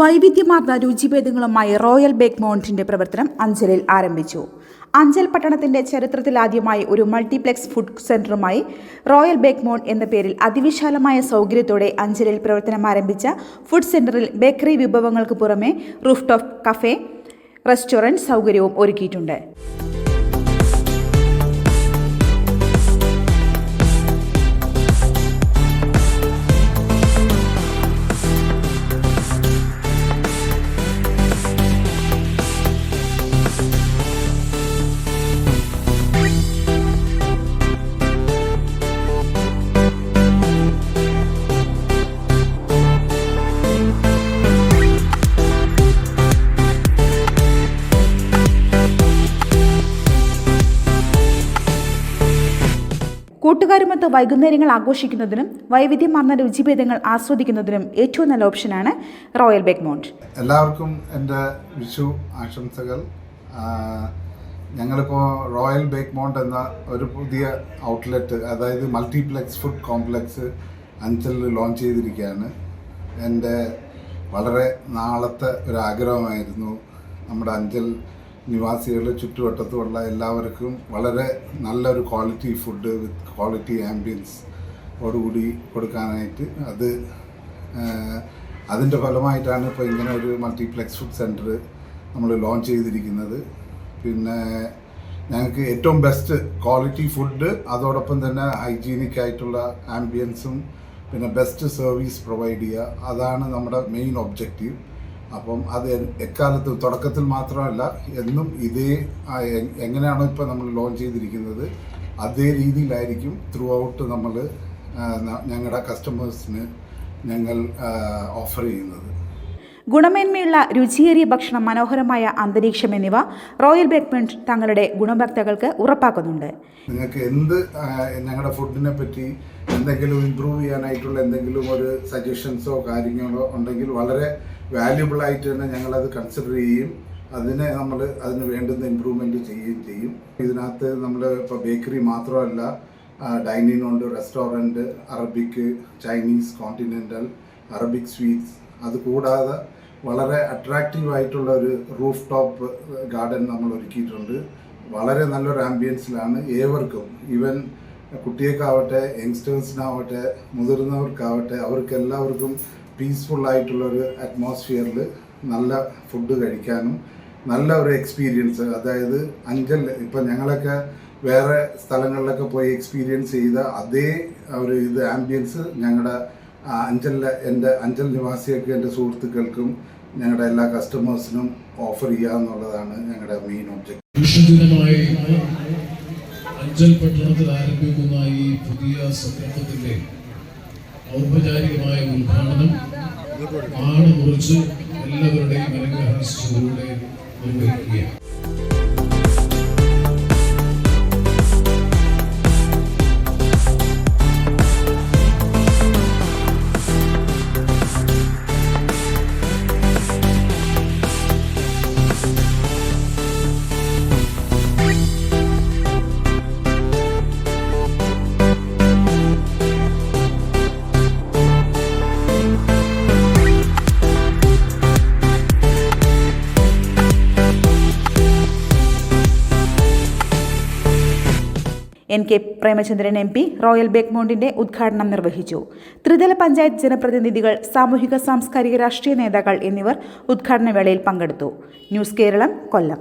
വൈവിധ്യമാർന്ന രുചിഭേദങ്ങളുമായി royal bake മൗണ്ടിന്റെ പ്രവർത്തനം അഞ്ചലിൽ ആരംഭിച്ചു. അഞ്ചൽ പട്ടണത്തിന്റെ ചരിത്രത്തിലാദ്യമായി ഒരു മൾട്ടിപ്ലെക്സ് ഫുഡ് സെന്ററുമായി റോയൽ ബേക്ക് മോൺ എന്ന പേരിൽ അതിവിശാലമായ സൗകര്യത്തോടെ അഞ്ചലിൽ പ്രവർത്തനം ആരംഭിച്ച ഫുഡ് സെന്ററിൽ ബേക്കറി വിഭവങ്ങൾക്ക് പുറമെ റൂഫ് ടോപ്പ് കഫേ റെസ്റ്റോറന്റ് സൗകര്യവും ഒരുക്കിയിട്ടുണ്ട്. കൂട്ടുകാരുമൊത്ത് വൈകുന്നേരങ്ങൾ ആഘോഷിക്കുന്നതിനും വൈവിധ്യമാർന്ന രുചിഭേദങ്ങൾ ആസ്വദിക്കുന്നതിനും ഏറ്റവും നല്ല ഓപ്ഷനാണ് റോയൽ ബേക്ക് മൗണ്ട് എല്ലാവർക്കും എന്റെ വിഷു ആശംസകൾ. ഞങ്ങളിപ്പോൾ റോയൽ ബേക്ക് മൗണ്ട് എന്ന ഒരു പുതിയ ഔട്ട്ലെറ്റ് അതായത് multiplex food complex Anchal launch ചെയ്തിരിക്കുകയാണ്. എന്റെ വളരെ നാളത്തെ ഒരു ആഗ്രഹമായിരുന്നു നമ്മുടെ അഞ്ചൽ നിവാസികൾ ചുറ്റുവട്ടത്തുമുള്ള എല്ലാവർക്കും വളരെ നല്ലൊരു quality food with quality ambience ഓടുകൂടി കൊടുക്കാനായിട്ട് അത് അതിന്റെ ഫലമായിട്ടാണ് ഇപ്പോൾ ഇങ്ങനെ ഒരു മൾട്ടിപ്ലെക്സ് ഫുഡ് സെന്റർ നമ്മൾ ലോഞ്ച് ചെയ്തിരിക്കുന്നത്. പിന്നെ ഞങ്ങൾക്ക് ഏറ്റവും ബെസ്റ്റ് ക്വാളിറ്റി ഫുഡ് അതോടൊപ്പം തന്നെ ഹൈജീനിക് ആയിട്ടുള്ള ആംബിയൻസും പിന്നെ ബെസ്റ്റ് സർവീസ് പ്രൊവൈഡ് ചെയ്യുക. അതാണ് നമ്മുടെ മെയിൻ ഒബ്ജക്റ്റീവ് അപ്പം അത് എക്കാലത്തും തുടക്കത്തിൽ മാത്രമല്ല എന്നും ഇതേ എങ്ങനെയാണോ ഇപ്പോൾ നമ്മൾ ലോഞ്ച് ചെയ്തിരിക്കുന്നത് അതേ രീതിയിലായിരിക്കും ത്രൂ ഔട്ട് നമ്മൾ ഞങ്ങളുടെ കസ്റ്റമേഴ്സിന് ഞങ്ങൾ ഓഫർ ചെയ്യുന്നത്. ഗുണമേന്മയുള്ള രുചിയേറിയ ഭക്ഷണം മനോഹരമായ അന്തരീക്ഷം എന്നിവ റോയൽ ബേക്ക്മെന്റ് തങ്ങളുടെ ഗുണഭക്തകൾക്ക് ഉറപ്പാക്കുന്നുണ്ട്. നിങ്ങൾക്ക് എന്ത് ഞങ്ങളുടെ ഫുഡിനെ പറ്റി എന്തെങ്കിലും ഇമ്പ്രൂവ് ചെയ്യാനായിട്ടുള്ള എന്തെങ്കിലും ഒരു സജഷൻസോ കാര്യങ്ങളോ ഉണ്ടെങ്കിൽ വളരെ വാല്യുബിൾ ആയിട്ട് തന്നെ ഞങ്ങളത് കൺസിഡർ ചെയ്യും അതിനെ നമ്മൾ അതിന് വേണ്ടുന്ന ഇമ്പ്രൂവ്മെന്റ് ചെയ്യുകയും ചെയ്യും. ഇതിനകത്ത് നമ്മൾ ഇപ്പോൾ ബേക്കറി മാത്രമല്ല ഡൈനിങ് ഉണ്ട് restaurant Arabic Chinese continental Arabic sweets അത് കൂടാതെ വളരെ അട്രാക്റ്റീവ് ആയിട്ടുള്ള ഒരു റൂഫ് ടോപ്പ് ഗാർഡൻ നമ്മൾ ഒരുക്കിയിട്ടുണ്ട്. വളരെ നല്ലൊരു ആംബിയൻസിലാണ് ഏവർക്കും. ഈവൻ കുട്ടികൾക്കാവട്ടെ യങ്സ്റ്റേഴ്സിനാവട്ടെ മുതിർന്നവർക്കാവട്ടെ അവർക്ക് പീസ്ഫുൾ ആയിട്ടുള്ളൊരു അറ്റ്മോസ്ഫിയറിൽ നല്ല ഫുഡ് കഴിക്കാനും നല്ല ഒരു എക്സ്പീരിയൻസ് അതായത് അഞ്ചൽ ഇപ്പം ഞങ്ങളൊക്കെ വേറെ സ്ഥലങ്ങളിലൊക്കെ പോയി എക്സ്പീരിയൻസ് ചെയ്ത അതേ ഒരു ഇത് ആംബിയൻസ് ഞങ്ങളുടെ അഞ്ചലിലെ എന്റെ അഞ്ചൽ നിവാസികൾക്ക് എന്റെ സുഹൃത്തുക്കൾക്കും ഞങ്ങളുടെ എല്ലാ കസ്റ്റമേഴ്സിനും ഓഫർ ചെയ്യുക എന്നുള്ളതാണ് ഞങ്ങളുടെ മെയിൻ ഒബ്ജക്റ്റ് അഞ്ചൽ പട്ടണത്തിൽ ആരംഭിക്കുന്ന ഈ പുതിയ സംരംഭത്തിന്റെ ഔപചാരികമായ ഉദ്ഘാടനം ആണ് കുറിച്ച് എല്ലാവരുടെയും അനുഗ്രഹ നിർവഹിക്കുകയാണ്. N K Premachandran M P Royal ബേക്ക്മൗണ്ടിന്റെ ഉദ്ഘാടനം നിർവഹിച്ചു. ത്രിതല പഞ്ചായത്ത് ജനപ്രതിനിധികൾ സാമൂഹിക സാംസ്കാരിക രാഷ്ട്രീയ നേതാക്കൾ എന്നിവർ ഉദ്ഘാടന വേളയിൽ പങ്കെടുത്തു. ന്യൂസ് കേരളം കൊല്ലം.